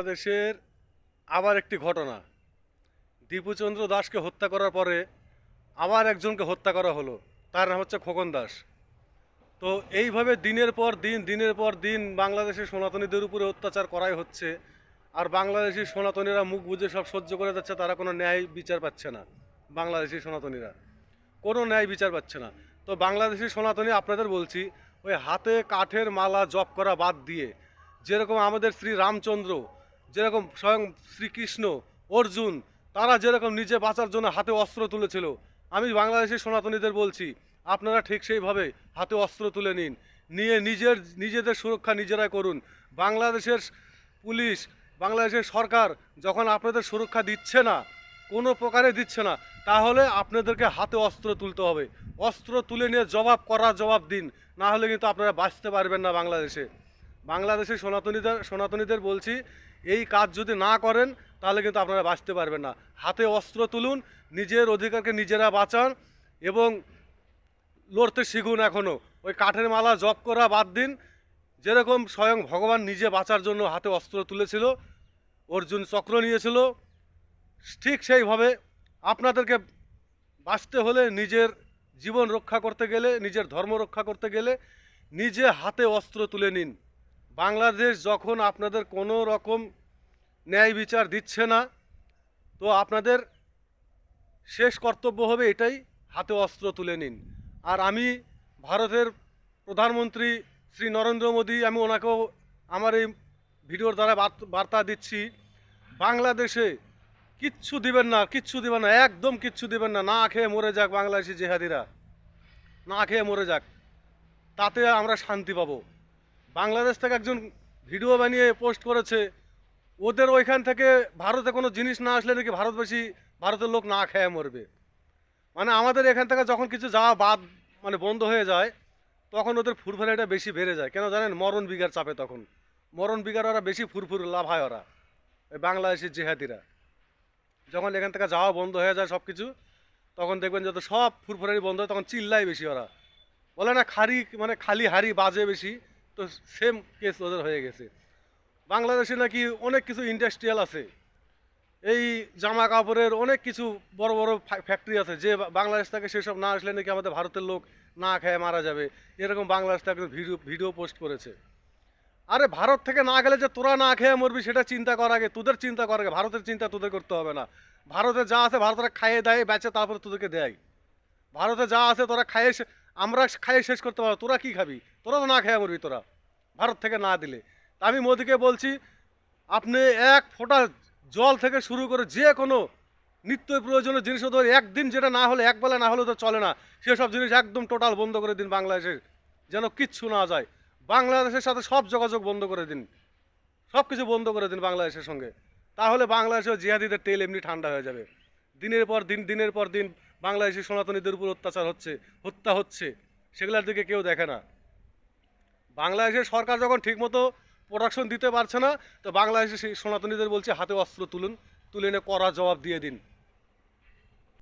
বাংলাদেশের আবার একটি ঘটনা। দীপুচন্দ্র দাসকে হত্যা করার পরে আবার একজনকে হত্যা করা হলো। তার নাম হচ্ছে খোকন দাস। তো এইভাবে দিনের পর দিন, দিনের পর দিন বাংলাদেশের সনাতনীদের উপরে অত্যাচার করাই হচ্ছে আর বাংলাদেশি সনাতনীরা মুখ বুঝে সব সহ্য করে যাচ্ছে, তারা কোনো ন্যায় বিচার পাচ্ছে না বাংলাদেশি সনাতনীরা। কোনো ন্যায় বিচার পাচ্ছে না। তো বাংলাদেশি সনাতনী, আপনাদের বলছি, ওই হাতে কাঠের মালা জপ করা বাদ দিয়ে, যেরকম আমাদের শ্রী রামচন্দ্র যেরকম স্বয়ং শ্রীকৃষ্ণ, অর্জুন, তারা যেরকম নিজে বাঁচার জন্য হাতে অস্ত্র তুলেছিল। আমি বাংলাদেশের সনাতনীদের বলছি, আপনারা ঠিক সেইভাবে হাতে অস্ত্র তুলে নিন। নিয়ে নিজের, নিজেদের সুরক্ষা নিজেরাই করুন। বাংলাদেশের পুলিশ, বাংলাদেশের সরকার যখন আপনাদের সুরক্ষা দিচ্ছে না, কোনো প্রকারে দিচ্ছে না, তাহলে আপনাদেরকে হাতে অস্ত্র তুলতে হবে। অস্ত্র তুলে নিয়ে জবাব করা জবাব দিন, না হলে কিন্তু আপনারা বাঁচতে পারবেন না বাংলাদেশে। বাংলাদেশের সনাতনীদের সনাতনীদের বলছি এই কাজ যদি না করেন, তাহলে কিন্তু আপনারা বাঁচতে পারবেন না। হাতে অস্ত্র তুলুন, নিজের অধিকারকে নিজেরা বাঁচান এবং লড়তে শিখুন এখনও ওই কাঠের মালা জপ করা বাদ দিন। যেরকম স্বয়ং ভগবান নিজে বাঁচার জন্য হাতে অস্ত্র তুলেছিল, অর্জুন চক্র নিয়েছিল, ঠিক সেইভাবে আপনাদেরকে বাঁচতে হলে নিজের জীবন রক্ষা করতে গেলে, নিজের ধর্ম রক্ষা করতে গেলে নিজে হাতে অস্ত্র তুলে নিন। বাংলাদেশ যখন আপনাদের কোনো রকম ন্যায় বিচার দিচ্ছে না। তো আপনাদের শেষ কর্তব্য হবে এটাই, হাতে অস্ত্র তুলে নিন। আর আমি ভারতের প্রধানমন্ত্রী শ্রী নরেন্দ্র মোদী, আমি ওনাকেও আমার এই ভিডিওর দ্বারা বার্তা দিচ্ছি, বাংলাদেশে কিচ্ছু দিবেন না, কিচ্ছু দিবেন না, একদম কিচ্ছু দিবেন না। না খেয়ে মরে যাক বাংলাদেশি জেহাদিরা। না খেয়ে মরে যাক। তাতে আমরা শান্তি পাবো। বাংলাদেশ থেকে একজন ভিডিও বানিয়ে পোস্ট করেছে ওদের ওইখান থেকে ভারতে কোনো জিনিস না আসলে নাকি ভারতবাসী, ভারতের লোক না খেয়ে মরবে। মানে আমাদের এখান থেকে যখন কিছু যাওয়া বাদ মানে বন্ধ হয়ে যায়, তখন ওদের ফুরফুরাটা বেশি বেড়ে যায়। কেন জানেন? মরণ বিঘার চাপে তখন। মরণ বিঘার ওরা বেশি ফুরফুর লাভ হয় ওরা ওই বাংলাদেশি জেহাদিরা। যখন এখান থেকে যাওয়া বন্ধ হয়ে যায় সব কিছু তখন দেখবেন যত সব ফুরফুরানি বন্ধ হয়, তখন চিল্লাই বেশি ওরা। বলে না, খারি মানে খালি হারি বাজে বেশি, তো সেম কেস ওদের হয়ে গেছে। বাংলাদেশে নাকি অনেক কিছু ইন্ডাস্ট্রিয়াল আছে। এই জামা কাপড়ের অনেক কিছু বড় বড় ফ্যাক্টরি আছে, যে বাংলাদেশ থেকে সেসব না আসলে নাকি আমাদের ভারতের লোক না খেয়ে মারা যাবে। এরকম বাংলাদেশ থেকে ভিডিও ভিডিও পোস্ট করেছে। আরে ভারত থেকে না গেলে যে তোরা না খেয়ে মরবি, সেটা চিন্তা করার আগে, তোদের চিন্তা করার আগে, ভারতের চিন্তা তোদের করতে হবে না। ভারতে যা আছে ভারতরা খাইয়ে দেয়, বেচে তারপরে তোদেরকে দেয়। ভারতে যা আছে তোরা খাইয়ে আমরা খাইয়ে শেষ করতে পারব তোরা কি খাবি? তোরা তো না খেয়ে মরবি তোরা। ভারত থেকে না দিলে। আমি মোদিকে বলছি, আপনি এক ফোঁটা জল থেকে শুরু করে যে কোনো নিত্য প্রয়োজনীয় জিনিস ওদের একদিন যেটা না হলে একবেলা না হলে তো চলে না। সেসব জিনিস একদম টোটাল বন্ধ করে দিন বাংলাদেশের যেন কিচ্ছু না যায়। বাংলাদেশের সাথে সব যোগাযোগ বন্ধ করে দিন। সব কিছু বন্ধ করে দিন বাংলাদেশের সঙ্গে। তাহলে বাংলাদেশের জিহাদিদের তেল এমনি ঠান্ডা হয়ে যাবে। দিনের পর দিন, দিনের পর দিন বাংলাদেশি সনাতনীদের উপর অত্যাচার হচ্ছে, হত্যা হচ্ছে, সেগুলোর দিকে কেউ দেখে না। বাংলাদেশের সরকার যখন ঠিকমতো প্রোডাকশন দিতে পারছে না। তো বাংলাদেশে সেই সনাতনীদের বলছে, হাতে অস্ত্র তুলুন, তুলে এনে কড়া জবাব দিয়ে দিন।